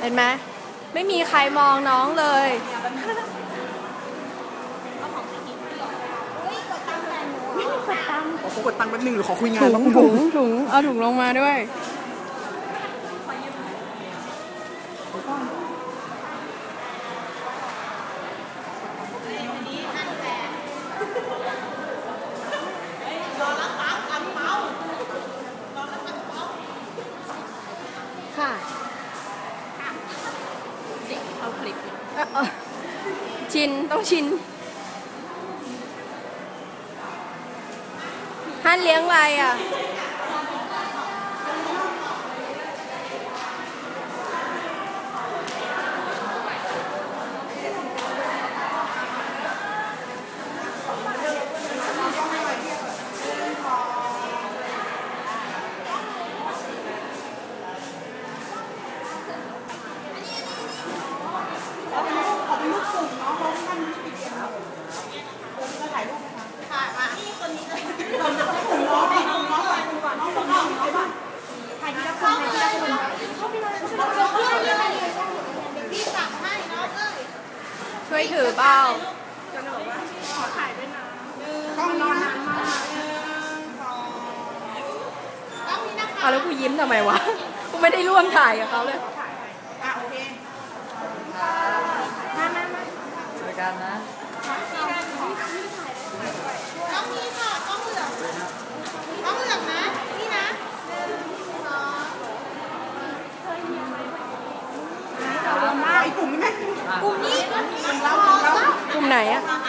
เห็นไหมไม่มีใครมองน้องเลยขอเขากดตังค์แป๊บนึงหรือขอคุยงานถุงแป๊บนึถุงถุงเอาถุงลงมาด้วย ค่ะเอาคลิป ชิน ต้องชินฮันเลี้ยงอะไรอะ ถือเปล่าจะบอกว่าขอถ่ายด้วยนะกล้องนี้นะเอาแล้วกูยิ้มทำไมวะ กูไม่ได้ร่วมถ่ายกับเขาเลยอะโอเคมามามาเจอกันนะต้องมีค่ะต้องเหลือต้องเหลือนะ นี่นะหนึ่งสองไอ้กลุ่มนี้ไหม 哪里啊？